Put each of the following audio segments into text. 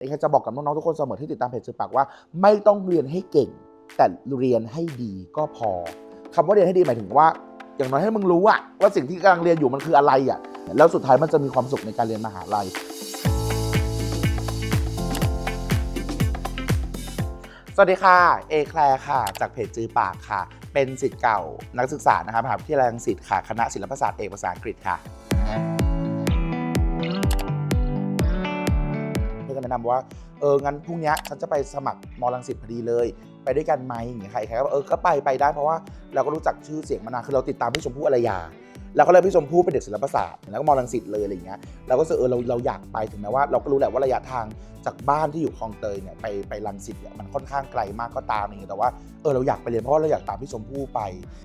เอกจะบอกกับน้องๆทุกคนเสมอที่ติดตามเพจจือปากว่า ไม่ต้องเรียนให้เก่ง แต่เรียนให้ดีก็พอคำว่าเรียนให้ดีหมายถึงว่า อย่างน้อยให้มึงรู้อะว่าสิ่งที่กำลังเรียนอยู่มันคืออะไรอะแล้วสุดท้ายมันจะมีความสุขในการเรียนมหาลัย สวัสดีค่ะ เอแคลร์ค่ะ จากเพจจือปากค่ะ เป็นสิทธิ์เก่านักศึกษานะครับมหาวิทยาลัยรังสิตค่ะ คณะศิลปศาสตร์เอกภาษาอังกฤษค่ะ นก็แนะนำว่าเอองั้นพรุ่งนี้ฉันจะไปสมัครมอลังสิตพอดีเลย ไปด้วยกันไหมอย่างเงี้ยใครใครก็บอกเออก็ไปไปได้เพราะว่าเราก็รู้จักชื่อเสียงมานานคือเราติดตามพี่ชมพู่อารยา แล้วก็เลยพี่ชมพู่เป็นเด็กศิลปศาสตร์แล้วก็มอลังสิตเลยอะไรเงี้ยเราก็รู้สึกเออเราเราอยากไปถึงแม้ว่า เราก็รู้แหละว่าระยะทางจากบ้านที่อยู่คลองเตยเนี่ยไปไปรังสิตเนี่ยมันค่อนข้างไกลมากก็ตามอย่างเงี้ยแต่ว่าเออเราอยากไปเรียนเพราะาเราอยากตามพี่ชมพู่ไป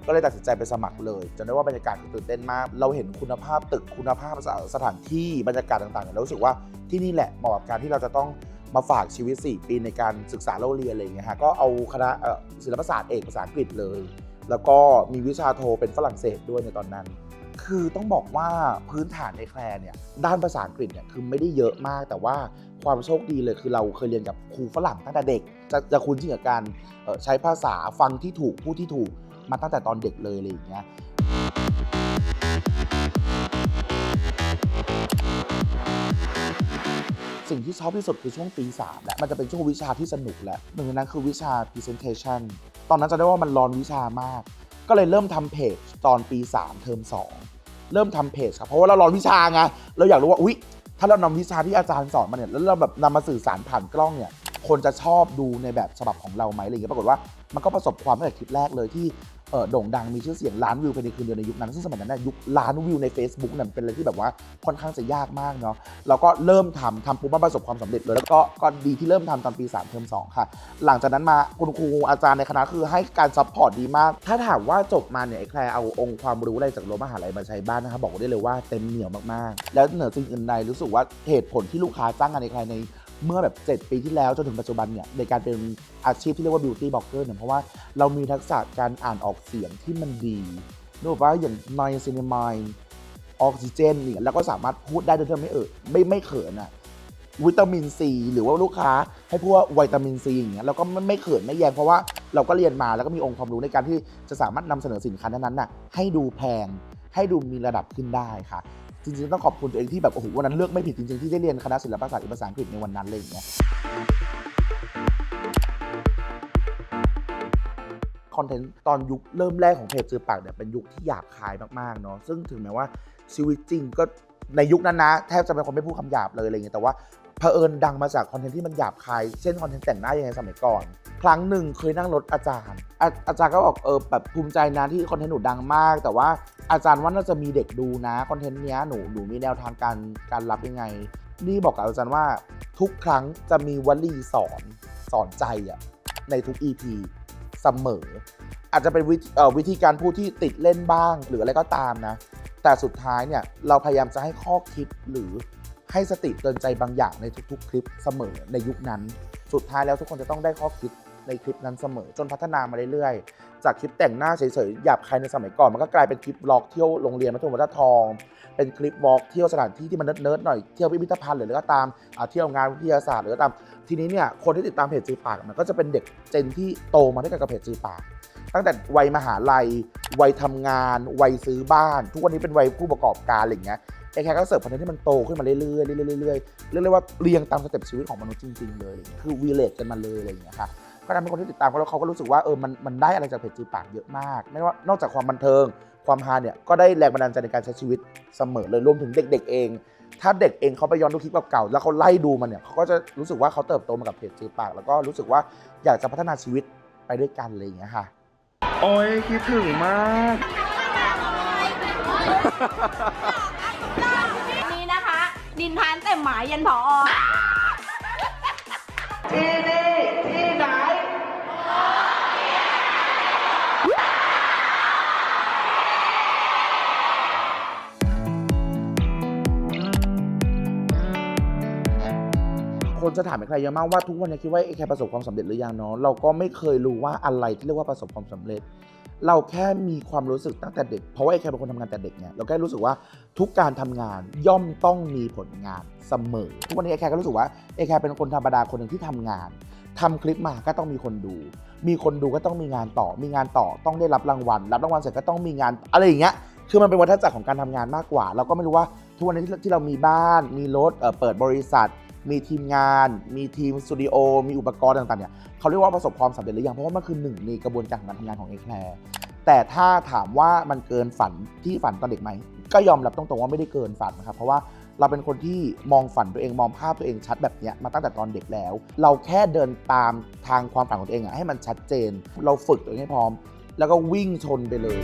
ก็เลยตัดสินใจไปสมัครเลยจนได้ว่าบรรยากาศคือตื่นเต้นมาก เราเห็นคุณภาพตึกคุณภาพสถานที่บรรยากาศต่างๆเนี่ยเรารู้สึกว่าที่นี่แหละเหมาะกับการที่เราจะต้องมาฝากชีวิต 4 ปีในการศึกษาเล่าเรียนอะไรเงี้ยฮะก็เอาคณะศิลปศาสตร์เอกภาษาอังกฤษเลย แล้วก็มีวิชาโทเป็นฝรั่งเศสด้วยในตอนนั้น คือต้องบอกว่าพื้นฐานในแคลร์เนี่ยด้านภาษาอังกฤษเนี่ยคือไม่ได้เยอะมาก แต่ว่าความโชคดีเลยคือเราเคยเรียนกับครูฝรั่งตั้งแต่เด็ก จะจะคุ้นชินกับการใช้ภาษาฟังที่ถูกพูดที่ถูกมาตั้งแต่ตอนเด็กเลยอะไรอย่างเงี้ยสิ่งที่ชอบที่สุดคือช่วงปี3แหละมันจะเป็นช่วงวิชาที่สนุกแหละหนึ่งในนั้นคือวิชา presentation ตอนนั้นจะได้ว่ามันร้อนวิชามาก ก็เลยเริ่มทำเพจตอนปี 3 เทอม 2 เริ่มทำเพจครับ เพราะว่าเรารอนวิชาไงเราอยากรู้ว่าอุ๊ยถ้าเรานำวิชาที่อาจารย์สอนมาเนี่ยแล้วเราแบบนำมาสื่อสารผ่านกล้องเนี่ยคนจะชอบดูในแบบฉบับของเราไหมอะไรอย่างเงี้ยปรากฏว่ามันก็ประสบความสำเร็จคลิปแรกเลยที่ โด่งดังมีชื่อเสียงล้านวิวภายในคืนเดียวในยุคนั้นซึ่งสมัยนั้นนะยุคล้านวิวใน Facebook เนี่ยมันเป็นอะไรที่แบบว่าค่อนข้างจะยากมากเนาะเราก็เริ่มทำทำปุ๊บมันประสบความสำเร็จเลยแล้วก็ก็ดีที่เริ่มทำตอนปี 3 เทอม2 ค่ะ หลังจากนั้นมาคุณครูอาจารย์ในคณะคือให้การซัพพอร์ตดีมาก ถ้าถามว่าจบมาเนี่ยไอ้แคลเอาองค์ความรู้อะไรจากรั้วมหาลัยมาใช้บ้านนะครับบอกได้เลยว่าเต็มเหนียวมากๆ แล้วเหนือสิ่งอื่นใดรู้สึกว่าเหตุผลที่ลูกค้าจ้างงานในแคลใน เมื่อแบบ 7 ปีที่แล้วจนถึงปัจจุบันเนี่ยในการเป็นอาชีพที่เรียกว่า beauty blogger เนี่ยเพราะว่าเรามีทักษะการอ่านออกเสียงที่มันดีนึกว่าอย่าง n i c i n a m i n e ออกซิเจนเนี่ยแล้วก็สามารถพูดได้โดยที่ไม่เออไม่ไม่เขินอะวิตามินซีหรือว่าลูกค้าให้พูดว่าวิตามินซีอย่างเงี้ยแล้วก็ไม่ไม่เขินไม่แยงเพราะว่าเราก็เรียนมาแล้วก็มีองค์ความรู้ในการที่จะสามารถนำเสนอสินค้านั้นๆน่ะให้ดูแพงให้ดูมีระดับขึ้นได้ค่ะ จริงๆต้องขอบคุณตัวเองที่แบบโอ้โหวันนั้นเลือกไม่ผิดจริงๆที่ได้เรียนคณะศิลปศาสตร์ภาษาอังกฤษในวันนั้นเลยอย่างเงี้ยคอนเทนต์ตอนยุคเริ่มแรกของเพจจือปากเนี่ยเป็นยุคที่หยาบคายมากๆเนาะซึ่งถึงแม้ว่าชีวิตจริงก็ในยุคนั้นนะแทบจะเป็นคนไม่พูดคำหยาบเลยอะไรเงี้ยแต่ว่าเผอิญดังมาจากคอนเทนต์ที่มันหยาบคายเช่นคอนเทนต์แต่งหน้ายังไงสมัยก่อน ครั้งหนึ่งเคยนั่งรถอาจารย์อาอาจารย์ก็บอกเออแบบภูมิใจนะที่คอนเทนต์หนูดังมาก แต่ว่า อาจารย์ว่าน่าจะมีเด็กดูนะคอนเทนต์เนี้ยหนูหนูมีแนวทางการการรับยังไง นี่บอกกับอาจารย์ว่าทุกครั้งจะมีวลีสอนสอนใจอะในทุก EP เสมอ อาจจะเป็นวิวิธีการพูดที่ติดเล่นบ้าง หรืออะไรก็ตามนะ แต่สุดท้ายเนี่ยเราพยายามจะให้ข้อคิดหรือให้สติเตือนใจบางอย่างในทุกๆ คลิปเสมอในยุคนั้น สุดท้ายแล้วทุกคนจะต้องได้ข้อคิด ในคลิปนั้นเสมอ จนพัฒนามาเรื่อยๆ จากคลิปแต่งหน้าเฉยๆหยาบคายในสมัยก่อน มันก็กลายเป็นคลิปบล็อกเที่ยวโรงเรียนมัธยมวัฒนทอง เป็นคลิปวอล์กเที่ยวสถานที่ที่มันเนิร์ดๆหน่อยเที่ยวพิพิธภัณฑ์หรืออะไรก็ตามเที่ยวงานวิทยาศาสตร์หรือก็ตามทีนี้เนี่ยคนที่ติดตามเพจจือปากมันก็จะเป็นเด็กเจนที่โตมาด้วยกันกับเพจจือปากตั้งแต่วัยมหาลัย วัยทำงาน วัยซื้อบ้าน ทุกวันนี้เป็นวัยผู้ประกอบการอะไรเงี้ยไอ้แค่ก็เสิร์ฟคอนเทนต์ที่มันโตขึ้นมาเรื่อยๆเรื่อยๆเรื่อยๆเรียกได้ว่าเรียงตามสเต็ปชีวิตของมนุษย์จริงๆเลย คือวีเลทกันมาเลยอะไรอย่างเงี้ยค่ะ ก็ทำให้คนที่ติดตามเขาแล้วเขาก็รู้สึกว่าเออมันมันได้อะไรจากเพจจือปากเยอะมาก ไม่ว่านอกจากความบันเทิง ความฮาเนี่ยก็ได้แรงบันดาลใจในการใช้ชีวิตเสมอเลยรวมถึงเด็ก ๆ เอง ถ้าเด็กเองเขาไปย้อนดูคลิปเก่าๆแล้วเขาไล่ดูมันเนี่ยเขาก็จะรู้สึกว่าเขาเติบโตมากับเพจจือปาก แล้วก็รู้สึกว่าอยากจะพัฒนาชีวิตไปด้วยกันอะไรอย่างเงี้ยค่ะ โอ้ยคิดถึงมาก นี่นะคะ ดินทานแต่หมายยันผอที่นี่ คนจะถามใครเยอะมากว่าทุกวันนี้คิดว่าไอ้แค่ประสบความสำเร็จหรือยังเนาะเราก็ไม่เคยรู้ว่าอะไรที่เรียกว่าประสบความสำเร็จ เราแค่มีความรู้สึกตั้งแต่เด็ก เพราะว่าไอแคร์เป็นคนทำงานแต่เด็กเนี่ยเราแค่รู้สึกว่าทุกการทำงานย่อมต้องมีผลงานเสมอ ทุกวันนี้ไอแคร์ก็รู้สึกว่าไอแคร์เป็นคนธรรมดาคนหนึ่งที่ทำงานทำคลิปมาก็ต้องมีคนดู มีคนดูก็ต้องมีงานต่อ มีงานต่อต้องได้รับรางวัล รับรางวัลเสร็จก็ต้องมีงานอะไรอย่างเงี้ย คือมันเป็นวัฏจักรของการทำงานมากกว่า เราก็ไม่รู้ว่าทุกวันนี้ที่เรามีบ้าน มีรถเอ่อเปิดบริษัท มีทีมงาน มีทีมสตูดิโอ มีอุปกรณ์ต่างๆเนี่ยเขาเรียกว่าประสบความสำเร็จหรือยัง เพราะว่ามันคือหนึ่งในกระบวนการของการทำงานของเอแคลร์แต่ถ้าถามว่ามันเกินฝันที่ฝันตอนเด็กไหม ก็ยอมรับตรงๆว่าไม่ได้เกินฝันนะครับ เพราะว่าเราเป็นคนที่มองฝันตัวเองมองภาพตัวเองชัดแบบนี้มาตั้งแต่ตอนเด็กแล้ว เราแค่เดินตามทางความฝันของตัวเองอะให้มันชัดเจน เราฝึกตัวเองให้พร้อม แล้วก็วิ่งชนไปเลย